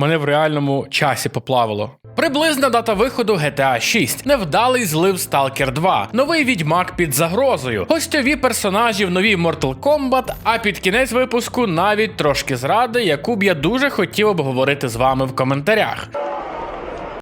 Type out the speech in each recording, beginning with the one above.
Мене в реальному часі поплавило. Приблизна дата виходу GTA 6, невдалий злив Stalker 2, новий відьмак під загрозою, гостьові персонажі в новій Mortal Kombat, а під кінець випуску навіть трошки зради, яку б я дуже хотів обговорити з вами в коментарях.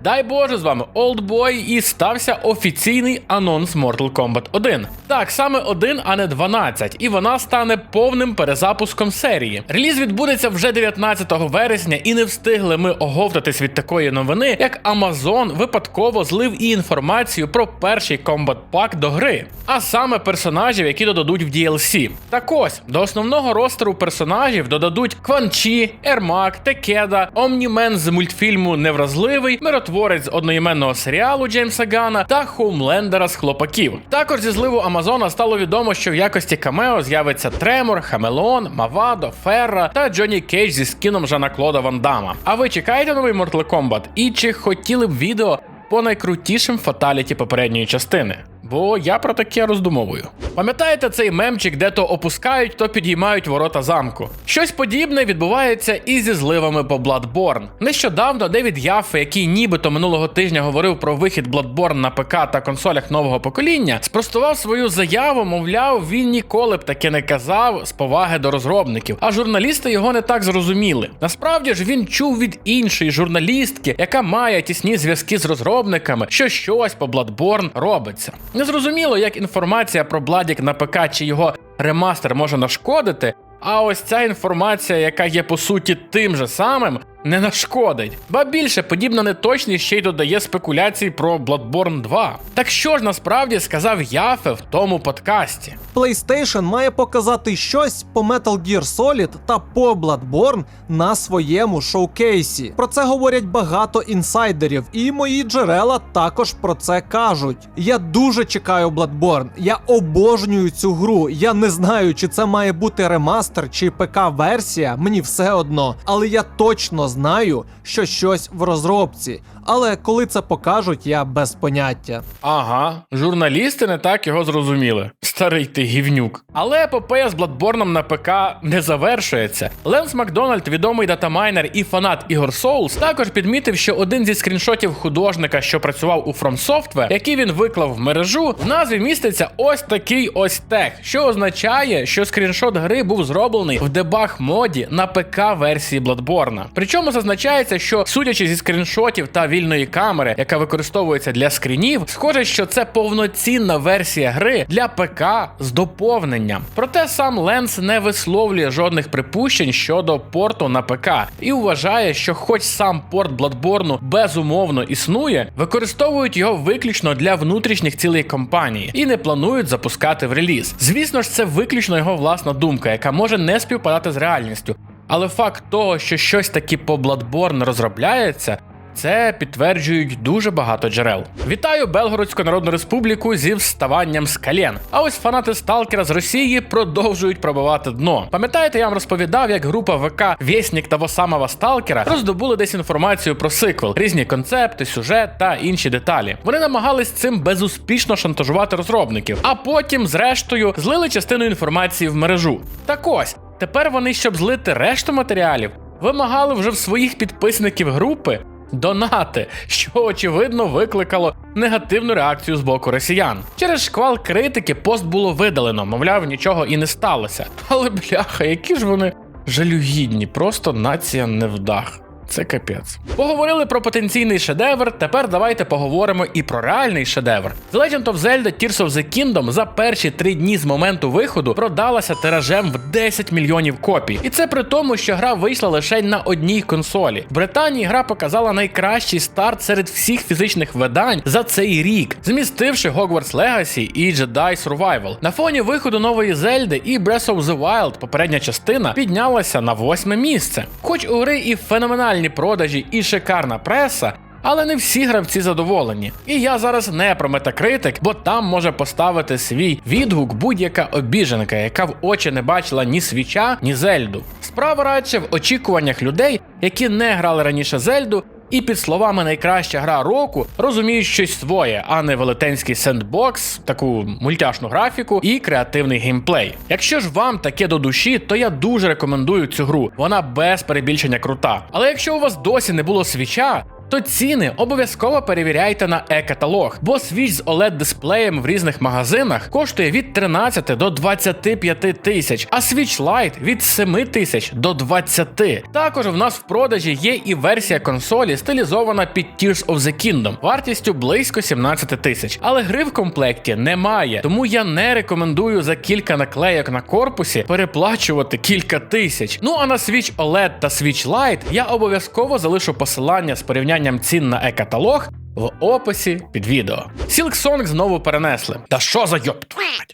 Дай Боже, з вами Oldboy і стався офіційний анонс Mortal Kombat 1. Так, саме 1, а не 12, і вона стане повним перезапуском серії. Реліз відбудеться вже 19 вересня, і не встигли ми оговтатись від такої новини, як Amazon випадково злив і інформацію про перший Combat Pack до гри, а саме персонажів, які додадуть в DLC. Так ось до основного ростеру персонажів додадуть Кванчі, Ермак, Текеда, Омнімен з мультфільму Невразливий, миротворець з одноіменного серіалу Джеймса Гана та Хоумлендера з хлопаків. Також зі зливу Амазона стало відомо, що в якості камео з'явиться Тремор, Хамелеон, Мавадо, Ферра та Джонні Кейдж зі скіном Жана Клода Ван Дама. А ви чекаєте новий Mortal Kombat? І чи хотіли б відео по найкрутішим фаталіті попередньої частини? Бо я про таке роздумовую. Пам'ятаєте цей мемчик, де то опускають, то підіймають ворота замку? Щось подібне відбувається і зі зливами по Bloodborne. Нещодавно Девід Яффе, який нібито минулого тижня говорив про вихід Bloodborne на ПК та консолях нового покоління, спростував свою заяву, мовляв, він ніколи б таке не казав з поваги до розробників, а журналісти його не так зрозуміли. Насправді ж він чув від іншої журналістки, яка має тісні зв'язки з розробниками, що щось по Bloodborne робиться. Незрозуміло, як інформація про Бладік на ПК чи його ремастер може нашкодити. А ось ця інформація, яка є по суті тим же самим, не нашкодить. Ба більше подібна неточність ще й додає спекуляцій про Bloodborne 2. Так що ж насправді сказав Яфе в тому подкасті? PlayStation має показати щось по Metal Gear Solid та по Bloodborne на своєму шоукейсі. Про це говорять багато інсайдерів, і мої джерела також про це кажуть. Я дуже чекаю Bloodborne. Я обожнюю цю гру. Я не знаю, чи це має бути ремастер чи ПК-версія. Мені все одно. Але я точно знаю, що щось в розробці. Але коли це покажуть, я без поняття. Ага, журналісти не так його зрозуміли. Старий ти гівнюк. Але епопея з Бладборном на ПК не завершується. Ленс Макдональд, відомий датамайнер і фанат ігор Souls, також підмітив, що один зі скріншотів художника, що працював у From Software, який він виклав в мережу, в назві міститься ось такий ось тег, що означає, що скріншот гри був зроблений в дебаг моді на ПК версії Bloodborne. Причому зазначається, що судячи зі скріншотів та вільної камери, яка використовується для скрінів, схоже, що це повноцінна версія гри для ПК з доповненням. Проте сам Ленс не висловлює жодних припущень щодо порту на ПК і вважає, що, хоч сам порт Bloodborne безумовно існує, використовують його виключно для внутрішніх цілей компанії і не планують запускати в реліз. Звісно ж, це виключно його власна думка, яка може не співпадати з реальністю. Але факт того, що щось таки по Bloodborne розробляється, це підтверджують дуже багато джерел. Вітаю Белгородську Народну Республіку зі вставанням з колен. А ось фанати Сталкера з Росії продовжують пробивати дно. Пам'ятаєте, я вам розповідав, як група ВК Вєснік того самого Сталкера роздобули десь інформацію про сиквел, різні концепти, сюжет та інші деталі. Вони намагались цим безуспішно шантажувати розробників, а потім, зрештою, злили частину інформації в мережу. Так ось. Тепер вони, щоб злити решту матеріалів, вимагали вже в своїх підписників групи донати, що очевидно викликало негативну реакцію з боку росіян. Через шквал критики пост було видалено, мовляв, нічого і не сталося. Але бляха, які ж вони жалюгідні, просто нація невдах. Це капець. Поговорили про потенційний шедевр. Тепер давайте поговоримо і про реальний шедевр. The Legend of Zelda Tears of the Kingdom за перші три дні з моменту виходу продалася тиражем в 10 мільйонів копій. І це при тому, що гра вийшла лише на одній консолі. В Британії гра показала найкращий старт серед всіх фізичних видань за цей рік, змістивши Hogwarts Legacy і Jedi Survival. На фоні виходу нової Зельди і Breath of the Wild, попередня частина, піднялася на восьме місце. Хоч у гри і феноменальні продажі, і шикарна преса. Але не всі гравці задоволені. І я зараз не про метакритик, бо там може поставити свій відгук будь-яка обіженка, яка в очі не бачила ні свіча, ні зельду. Справа радше в очікуваннях людей, які не грали раніше зельду, і під словами найкраща гра року розуміють щось своє, а не велетенський сендбокс, таку мультяшну графіку і креативний геймплей. Якщо ж вам таке до душі, то я дуже рекомендую цю гру. Вона без перебільшення крута. Але якщо у вас досі не було свіча, то ціни обов'язково перевіряйте на е-каталог, бо свіч з oled дисплеєм в різних магазинах коштує від 13 до 25 тисяч, а свіч Lite від 7 тисяч до 20. Також в нас в продажі є і версія консолі, стилізована під Tears of the Kingdom, вартістю близько 17 тисяч. Але гри в комплекті немає, тому я не рекомендую за кілька наклейок на корпусі переплачувати кілька тисяч. Ну а на Switch OLED та Switch Lite я обов'язково залишу посилання з порівнянням цін на е-каталог в описі під відео. Silk Song знову перенесли. Та що за йоп?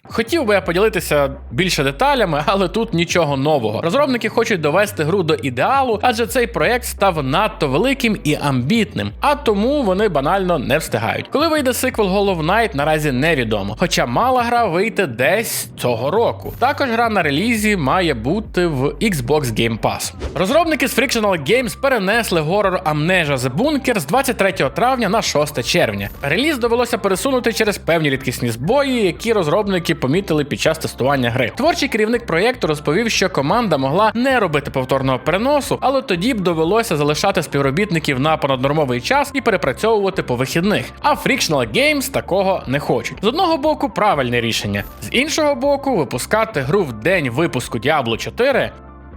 Хотів би я поділитися більше деталями, але тут нічого нового. Розробники хочуть довести гру до ідеалу, адже цей проект став надто великим і амбітним, а тому вони банально не встигають. Коли вийде сиквел Hollow Knight, наразі невідомо. Хоча мала гра вийти десь цього року. Також гра на релізі має бути в Xbox Game Pass. Розробники з Frictional Games перенесли горор Amnesia The Bunker з 23 травня на 6 червня. Реліз довелося пересунути через певні рідкісні збої, які розробники помітили під час тестування гри. Творчий керівник проєкту розповів, що команда могла не робити повторного переносу, але тоді б довелося залишати співробітників на понаднормовий час і перепрацьовувати по вихідних. А Frictional Games такого не хочуть. З одного боку, правильне рішення, з іншого боку, випускати гру в день випуску Diablo 4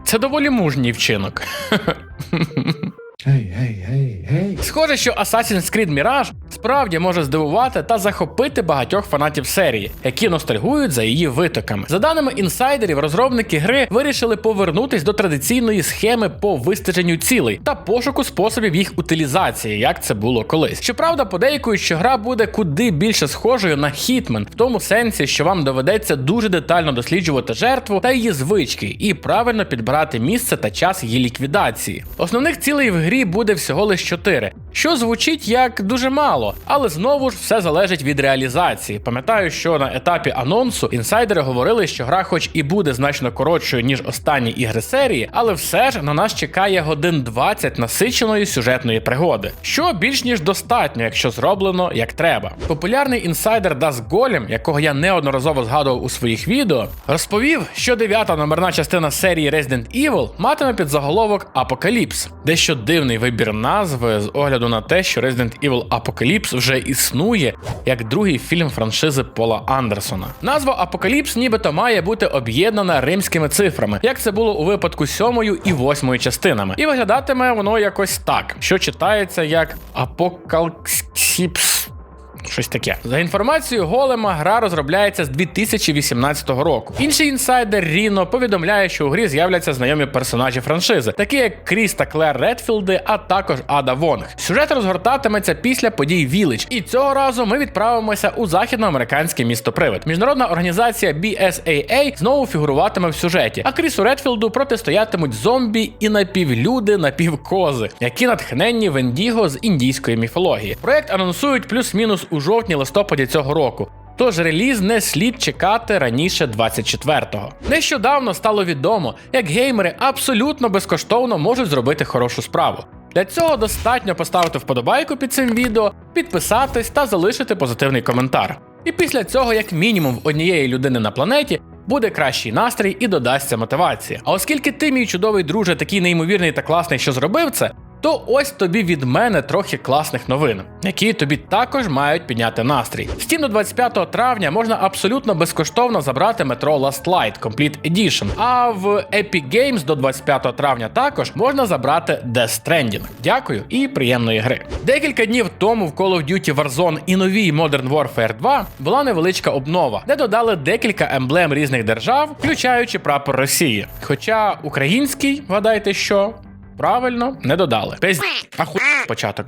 це доволі мужній вчинок. Hey, hey, hey, hey. Схоже, що Assassin's Creed Mirage справді може здивувати та захопити багатьох фанатів серії, які ностальгують за її витоками. За даними інсайдерів, розробники гри вирішили повернутись до традиційної схеми по вистеженню цілей та пошуку способів їх утилізації, як це було колись. Щоправда, подейкують, що гра буде куди більше схожою на Hitman, в тому сенсі, що вам доведеться дуже детально досліджувати жертву та її звички, і правильно підбирати місце та час її ліквідації. Основних цілей в грі буде всього лише 4, що звучить як дуже мало, але знову ж все залежить від реалізації. Пам'ятаю, що на етапі анонсу інсайдери говорили, що гра, хоч і буде значно коротшою ніж останні ігри серії, але все ж на нас чекає годин 20 насиченої сюжетної пригоди, що більш ніж достатньо, якщо зроблено як треба. Популярний інсайдер Das Golem, якого я неодноразово згадував у своїх відео, розповів, що дев'ята номерна частина серії Resident Evil матиме під заголовок Апокаліпс, дещо дивний вибір назви з огляду на те, що Resident Evil Апокаліпс вже існує як другий фільм франшизи Пола Андерсона. Назва Апокаліпс нібито має бути об'єднана римськими цифрами, як це було у випадку сьомою і восьмою частинами. І виглядатиме воно якось так, що читається як Апокаліпс. Щось таке. За інформацією Голема, гра розробляється з 2018 року. Інший інсайдер Ріно повідомляє, що у грі з'являться знайомі персонажі франшизи, такі як Кріс та Клер Редфілди, а також Ада Вонг. Сюжет розгортатиметься після подій Village, і цього разу ми відправимося у західноамериканське місто Привид. Міжнародна організація BSAA знову фігуруватиме в сюжеті, а Крісу Редфілду протистоятимуть зомбі і напівлюди, напівкози, які натхненні Вендіго з індійської міфології. Проект анонсують плюс-мінус у жовтні-листопаді цього року. Тож реліз не слід чекати раніше 24-го. Нещодавно стало відомо, як геймери абсолютно безкоштовно можуть зробити хорошу справу. Для цього достатньо поставити вподобайку під цим відео, підписатись та залишити позитивний коментар. І після цього, як мінімум, в однієї людини на планеті буде кращий настрій і додасться мотивація. А оскільки ти, мій чудовий друже, такий неймовірний та класний, що зробив це, то ось тобі від мене трохи класних новин, які тобі також мають підняти настрій. В Steam до 25 травня можна абсолютно безкоштовно забрати метро Last Light Complete Edition, а в Epic Games до 25 травня також можна забрати Death Stranding. Дякую і приємної гри. Декілька днів тому в Call of Duty Warzone і новій Modern Warfare 2 була невеличка обнова, де додали декілька емблем різних держав, включаючи прапор Росії. Хоча український, вгадайте що, Правильно, не додали. Пизд... Аху... початок.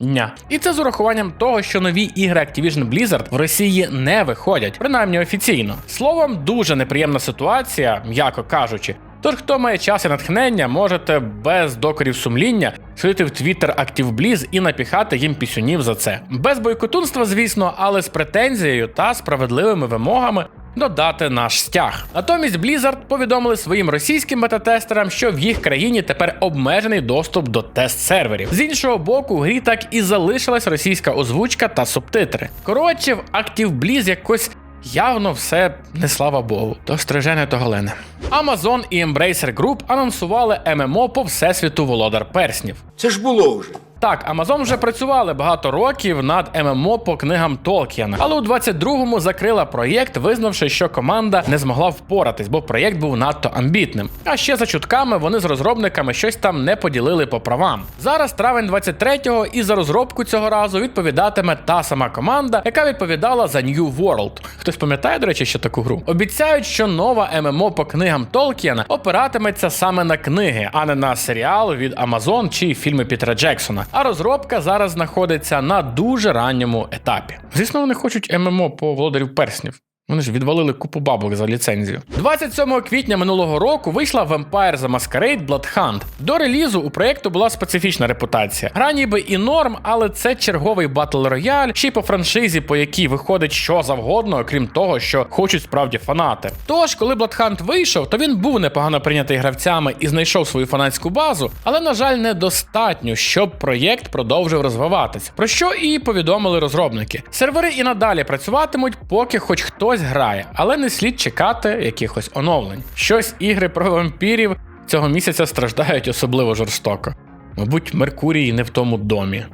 Ня. І це з урахуванням того, що нові ігри Activision Blizzard в Росії не виходять, принаймні офіційно. Словом, дуже неприємна ситуація, м'яко кажучи. Тож, хто має час і натхнення, можете без докорів сумління сидіти в Twitter ActiveBliz і напіхати їм пісюнів за це. Без бойкотунства, звісно, але з претензією та справедливими вимогами додати наш стяг. Натомість Blizzard повідомили своїм російським бета-тестерам, що в їх країні тепер обмежений доступ до тест-серверів. З іншого боку, в грі так і залишилась російська озвучка та субтитри. Коротше, в ActiveBliz якось явно все не слава Богу. То стрижене то голене. Amazon і Embracer Group анонсували ММО по всесвіту Володар Перснів. Це ж було вже. Так, Amazon вже працювали багато років над ММО по книгам Толкіна, але у 22-му закрила проєкт, визнавши, що команда не змогла впоратись, бо проєкт був надто амбітним. А ще за чутками вони з розробниками щось там не поділили по правам. Зараз травень 23-го, і за розробку цього разу відповідатиме та сама команда, яка відповідала за New World. Хтось пам'ятає, до речі, ще таку гру? Обіцяють, що нова ММО по книгам Толкіна опиратиметься саме на книги, а не на серіал від Amazon чи фільми Пітера Джексона. А розробка зараз знаходиться на дуже ранньому етапі. Звісно, вони хочуть ММО по володарів перснів. Вони ж відвалили купу бабок за ліцензію. 27 квітня минулого року вийшла Vampire the Masquerade Blood. До релізу у проєкту була специфічна репутація. Гра ніби і норм, але це черговий батл рояль, ще й по франшизі, по якій виходить що завгодно, окрім того, що хочуть справді фанати. Тож, коли Blood Hunt вийшов, то він був непогано прийнятий гравцями і знайшов свою фанатську базу, але, на жаль, недостатньо, щоб проєкт продовжив розвиватись. Про що і повідомили розробники. Сервери і надалі працюватимуть, поки хоч хтось грає, але не слід чекати якихось оновлень. Щось ігри про вампірів цього місяця страждають особливо жорстоко. Мабуть, Меркурій не в тому домі.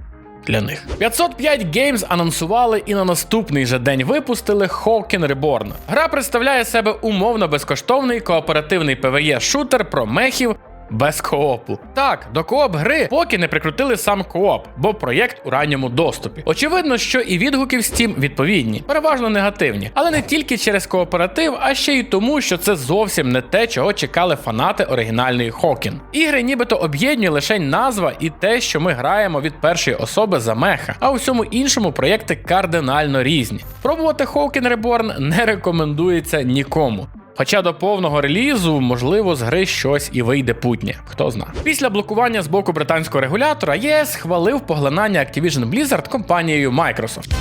Для них 505 Games анонсували і на наступний же день випустили Hawken Reborn. Гра представляє себе умовно безкоштовний кооперативний PvE шутер про мехів без коопу. Так, до кооп гри поки не прикрутили сам кооп, бо проєкт у ранньому доступі. Очевидно, що і відгуки в Steam відповідні, переважно негативні, але не тільки через кооператив, а ще й тому, що це зовсім не те, чого чекали фанати оригінальної Хокін. Ігри нібито об'єднує лише назва і те, що ми граємо від першої особи за меха, а у всьому іншому проєкти кардинально різні. Пробувати Hawken Reborn не рекомендується нікому. Хоча до повного релізу, можливо, з гри щось і вийде путнє, хто зна. Після блокування з боку британського регулятора ЄС хвалив поглинання Activision Blizzard компанією Microsoft.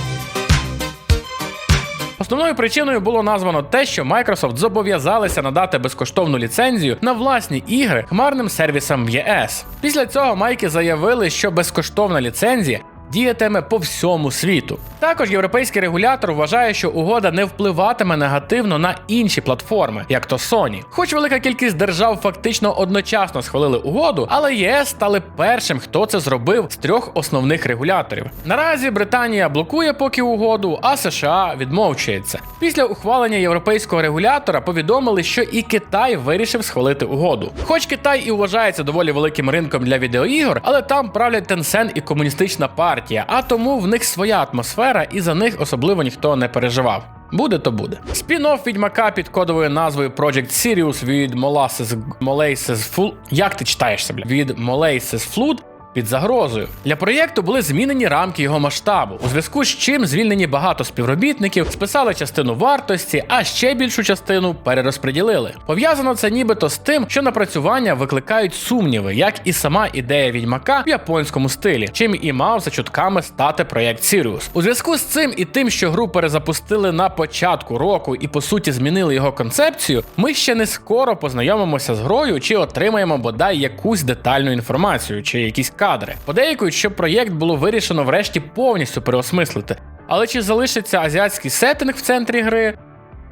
Основною причиною було названо те, що Microsoft зобов'язалися надати безкоштовну ліцензію на власні ігри хмарним сервісам в ЄС. Після цього майки заявили, що безкоштовна ліцензія діятиме по всьому світу. Також європейський регулятор вважає, що угода не впливатиме негативно на інші платформи, як то Sony. Хоч велика кількість держав фактично одночасно схвалили угоду, але ЄС стали першим, хто це зробив з трьох основних регуляторів. Наразі Британія блокує поки угоду, а США відмовчується. Після ухвалення європейського регулятора повідомили, що і Китай вирішив схвалити угоду. Хоч Китай і вважається доволі великим ринком для відеоігор, але там правлять Tencent і комуністична партія, а тому в них своя атмосфера, і за них особливо ніхто не переживав. Буде то буде. Спін-офф відьмака під кодовою назвою Project Sirius від Molasses Molasses Full. Як ти читаєшся, бля? Від Molasses Flood під загрозою. Для проєкту були змінені рамки його масштабу, у зв'язку з чим звільнені багато співробітників, списали частину вартості, а ще більшу частину перерозподілили. Пов'язано це нібито з тим, що напрацювання викликають сумніви, як і сама ідея відьмака в японському стилі, чим і мав за чутками стати проєкт Sirius. У зв'язку з цим і тим, що гру перезапустили на початку року і по суті змінили його концепцію, ми ще не скоро познайомимося з грою чи отримаємо бодай якусь детальну інформацію чи якісь кадри. Подейкують, що проєкт було вирішено врешті повністю переосмислити. Але чи залишиться азіатський сеттинг в центрі гри?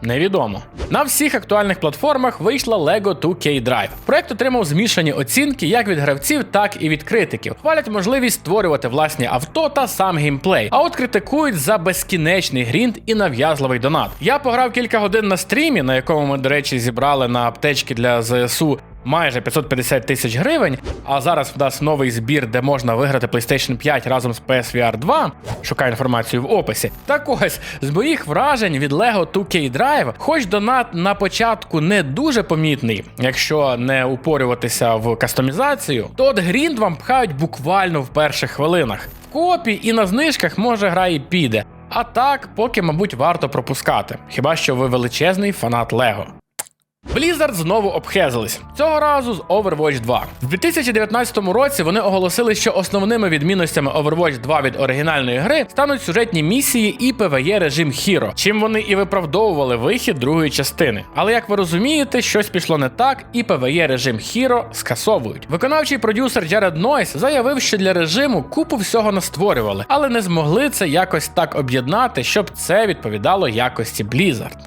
Невідомо. На всіх актуальних платформах вийшла LEGO 2K Drive. Проект отримав змішані оцінки як від гравців, так і від критиків. Хвалять можливість створювати власні авто та сам геймплей. А от критикують за безкінечний грінд і нав'язливий донат. Я пограв кілька годин на стрімі, на якому ми, до речі, зібрали на аптечки для ЗСУ майже 550 тисяч гривень. А зараз в нас новий збір, де можна виграти PlayStation 5 разом з PSVR 2. Шукаю інформацію в описі. Так ось з моїх вражень від LEGO 2K Drive, хоч донат на початку не дуже помітний, якщо не упорюватися в кастомізацію, то от грінд вам пхають буквально в перших хвилинах. В копі і на знижках може гра і піде. А так, поки, мабуть, варто пропускати. Хіба що ви величезний фанат Лего. Blizzard знову обхезились цього разу з Overwatch 2. В 2019 році вони оголосили, що основними відмінностями Overwatch 2 від оригінальної гри стануть сюжетні місії і PvE режим Hero, чим вони і виправдовували вихід другої частини. Але як ви розумієте, щось пішло не так, і PvE режим Hero скасовують. Виконавчий продюсер Джаред Нойс заявив, що для режиму купу всього настворювали, але не змогли це якось так об'єднати, щоб це відповідало якості Blizzard.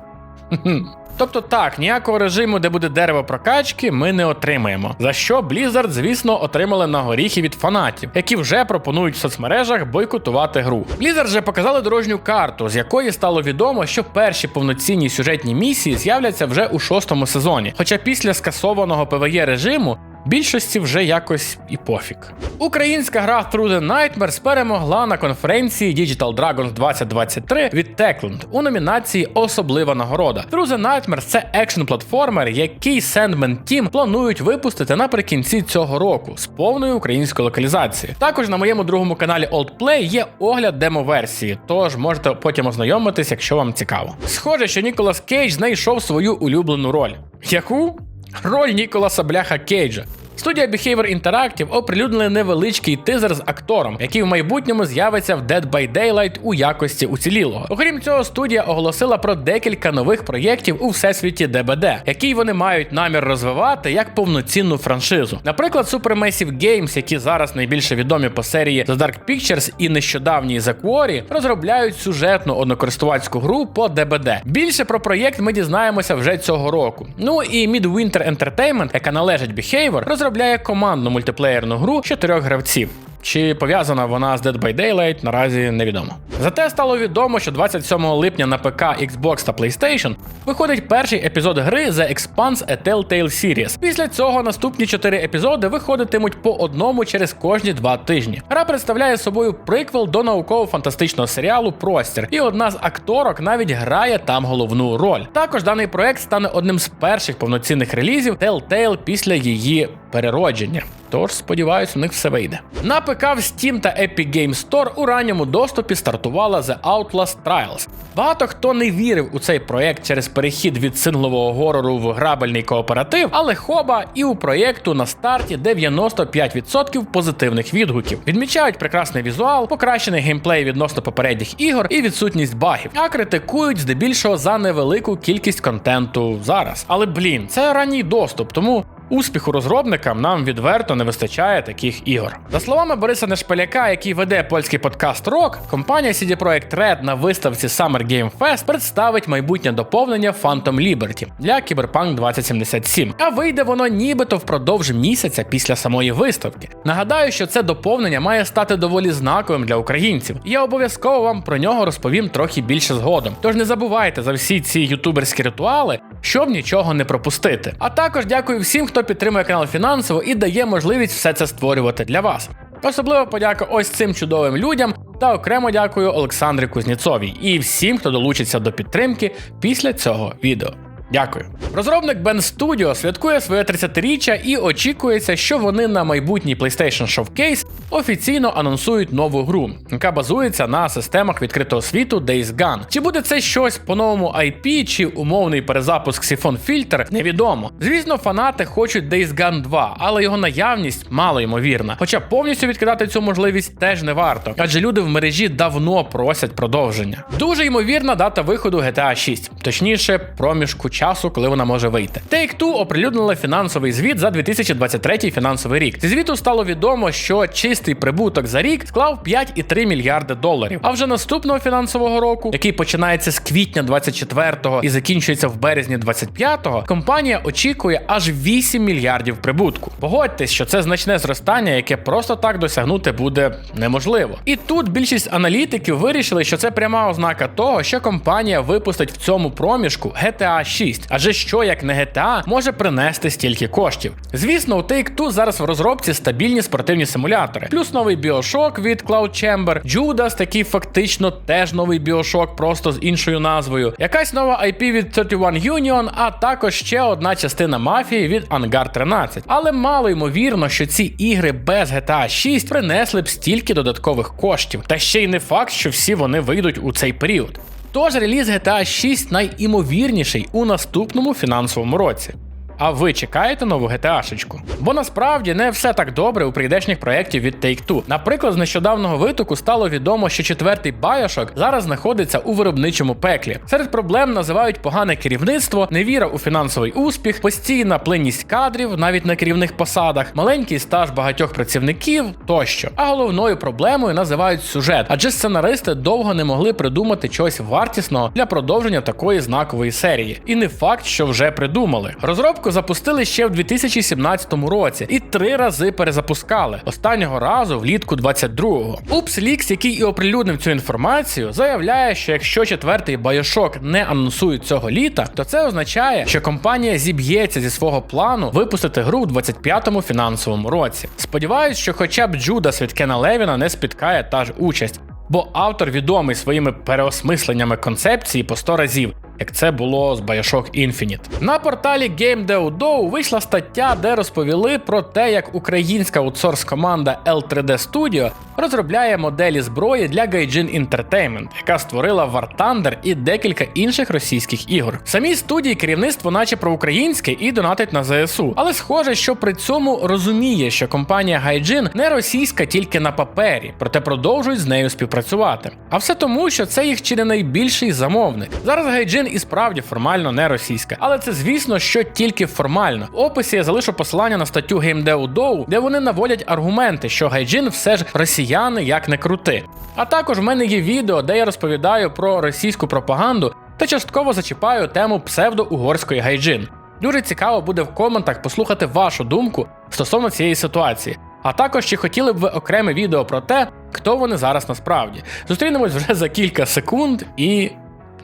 Тобто так, ніякого режиму, де буде дерево прокачки, ми не отримаємо. За що Blizzard, звісно, отримали на горіхи від фанатів, які вже пропонують в соцмережах бойкотувати гру. Blizzard же показали дорожню карту, з якої стало відомо, що перші повноцінні сюжетні місії з'являться вже у шостому сезоні. Хоча після скасованого ПВЄ режиму Більшості вже якось і пофіг. Українська гра Through the Nightmares перемогла на конференції Digital Dragons 2023 від Techland у номінації Особлива нагорода. Through the Nightmares – це екшн платформер, який Sandman Team планують випустити наприкінці цього року з повною українською локалізацією. Також на моєму другому каналі Old Play є огляд демо-версії, тож можете потім ознайомитись, якщо вам цікаво. Схоже, що Ніколас Кейдж знайшов свою улюблену роль. Яку? Роль Ніколаса Бляха Кейджа. Студія Behavior Interactive оприлюднили невеличкий тизер з актором, який в майбутньому з'явиться в Dead by Daylight у якості уцілілого. Окрім цього, студія оголосила про декілька нових проєктів у всесвіті ДБД, який вони мають намір розвивати як повноцінну франшизу. Наприклад, Supermassive Games, які зараз найбільше відомі по серії The Dark Pictures і нещодавній The Quarry, розробляють сюжетну однокористувацьку гру по ДБД. Більше про проєкт ми дізнаємося вже цього року. Ну і Midwinter Entertainment, яка належить Behavior, розробляє командну мультиплеєрну гру чотирьох гравців. Чи пов'язана вона з Dead by Daylight, наразі невідомо. Зате стало відомо, що 27 липня на ПК, Xbox та PlayStation виходить перший епізод гри The Expanse A Telltale Series. Після цього наступні чотири епізоди виходитимуть по одному через кожні два тижні. Гра представляє собою приквел до науково-фантастичного серіалу Простір, і одна з акторок навіть грає там головну роль. Також даний проект стане одним з перших повноцінних релізів Telltale після її переродження. Тож, сподіваюсь, у них все вийде. На ПК в Steam та Epic Games Store у ранньому доступі стартувала The Outlast Trials. Багато хто не вірив у цей проєкт через перехід від синглового горору в грабельний кооператив, але хоба і у проєкту на старті 95% позитивних відгуків. Відмічають прекрасний візуал, покращений геймплей відносно попередніх ігор і відсутність багів, а критикують здебільшого за невелику кількість контенту зараз. Але блін, це ранній доступ, тому Успіху розробникам нам відверто не вистачає таких ігор. За словами Бориса Нешпеляка, який веде польський подкаст Рок, компанія CD Projekt Red на виставці Summer Game Fest представить майбутнє доповнення Phantom Liberty для Cyberpunk 2077. А вийде воно нібито впродовж місяця після самої виставки. Нагадаю, що це доповнення має стати доволі знаковим для українців. І я обов'язково вам про нього розповім трохи більше згодом. Тож не забувайте за всі ці ютуберські ритуали, щоб нічого не пропустити. А також дякую всім, хто підтримує канал фінансово і дає можливість все це створювати для вас. Особливо подяка ось цим чудовим людям та окремо дякую Олександрі Кузніцовій і всім, хто долучиться до підтримки після цього відео. Дякую. Розробник Ben Studio святкує своє 30-річчя і очікується, що вони на майбутній PlayStation Showcase офіційно анонсують нову гру, яка базується на системах відкритого світу Days Gone. Чи буде це щось по новому IP, чи умовний перезапуск Siphon Filter, невідомо. Звісно, фанати хочуть Days Gone 2, але його наявність мало ймовірна. Хоча повністю відкидати цю можливість теж не варто, адже люди в мережі давно просять продовження. Дуже ймовірна дата виходу GTA 6, точніше, проміжку часу, коли вона може вийти. Take-Two оприлюднила фінансовий звіт за 2023 фінансовий рік. Зі звіту стало відомо, що чистий прибуток за рік склав 5,3 мільярди доларів. А вже наступного фінансового року, який починається з квітня 24-го і закінчується в березні 25-го, компанія очікує аж 8 мільярдів прибутку. Погодьтесь, що це значне зростання, яке просто так досягнути буде неможливо. І тут більшість аналітиків вирішили, що це пряма ознака того, що компанія випустить в цьому проміжку GTA 6. Адже що як не GTA може принести стільки коштів. Звісно, у Take-Two зараз в розробці стабільні спортивні симулятори, плюс новий Bioshock від Cloud Chamber, Judas, такий фактично теж новий Bioshock, просто з іншою назвою, якась нова IP від 31 Union, а також ще одна частина мафії від Angar 13. Але мало ймовірно, що ці ігри без GTA 6 принесли б стільки додаткових коштів. Та ще й не факт, що всі вони вийдуть у цей період. Тож реліз GTA 6 найімовірніший у наступному фінансовому році. А ви чекаєте нову GTA-шечку? Бо насправді не все так добре у прийдешніх проєктів від Take-Two. Наприклад, з нещодавнього витоку стало відомо, що четвертий Bioshock зараз знаходиться у виробничому пеклі. Серед проблем називають погане керівництво, невіра у фінансовий успіх, постійна плинність кадрів навіть на керівних посадах, маленький стаж багатьох працівників тощо. А головною проблемою називають сюжет, адже сценаристи довго не могли придумати чогось вартісного для продовження такої знакової серії. І не факт, що вже придумали. Розробку запустили ще в 2017 році і три рази перезапускали. Останнього разу влітку 22-го. UpsLeaks, який і оприлюднив цю інформацію, заявляє, що якщо четвертий Bioshock не анонсують цього літа, то це означає, що компанія зіб'ється зі свого плану випустити гру у 25-му фінансовому році. Сподіваюсь, що хоча б Джудас від Левіна не спіткає та ж участь, бо автор відомий своїми переосмисленнями концепції по 100 разів. Як це було з Bioshock Infinite. На порталі GameDeoDo вийшла стаття, де розповіли про те, як українська аутсорс команда L3D Studio розробляє моделі зброї для Gaijin Entertainment, яка створила War Thunder і декілька інших російських ігор. В самій студії керівництво, наче проукраїнське, і донатить на ЗСУ. Але схоже, що при цьому розуміє, що компанія Gaijin не російська тільки на папері, проте продовжують з нею співпрацювати. А все тому, що це їх чи не найбільший замовник. Зараз Gaijin і справді формально не російська, але це звісно, що тільки формально. В описі я залишу посилання на статтю GameDeoDo, де вони наводять аргументи, що Гайджин все ж росіяни як не крути. А також в мене є відео, де я розповідаю про російську пропаганду та частково зачіпаю тему псевдо-угорської гайджин. Дуже цікаво буде в коментах послухати вашу думку стосовно цієї ситуації. А також чи хотіли б ви окреме відео про те, хто вони зараз насправді. Зустрінемось вже за кілька секунд і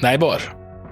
дай Боже.